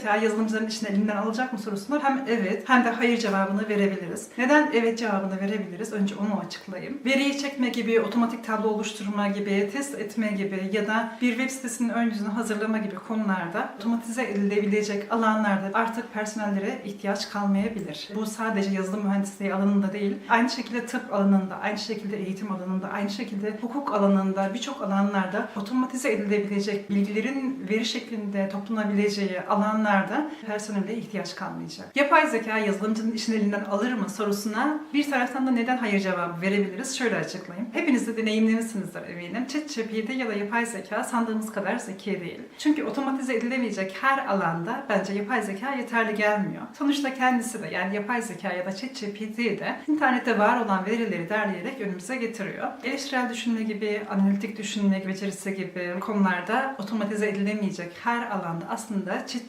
zeka yazılımcıların işini elinden alacak mı sorusuna hem evet hem de hayır cevabını verebiliriz. Neden evet cevabını verebiliriz? Önce onu açıklayayım. Veriyi çekme gibi, otomatik tablo oluşturma gibi, test etme gibi ya da bir web sitesinin ön yüzünü hazırlama gibi konularda otomatize edilebilecek alanlarda artık personellere ihtiyaç kalmayabilir. Bu sadece yazılım mühendisliği alanında değil, aynı şekilde tıp alanında, aynı şekilde eğitim alanında, aynı şekilde hukuk alanında birçok alanlarda otomatize edilebilecek bilgilerin veri şeklinde toplanabileceği alanlarda personele ihtiyaç kalmayacak. Yapay zeka yazılımcının işini elinden alır mı sorusuna bir taraftan da neden hayır cevabı verebiliriz? Şöyle açıklayayım. Hepiniz de deneyimlemişsinizdir eminim. ChatGPT ya da yapay zeka sandığımız kadar zeki değil. Çünkü otomatize edilemeyecek her alanda bence yapay zeka yeterli gelmiyor. Sonuçta kendisi de yani yapay zeka ya da ChatGPT de internette var olan verileri derleyerek önümüze getiriyor. Eleştirel düşünme gibi, analitik düşünme becerisi gibi konularda otomatize edilemeyecek her alanda aslında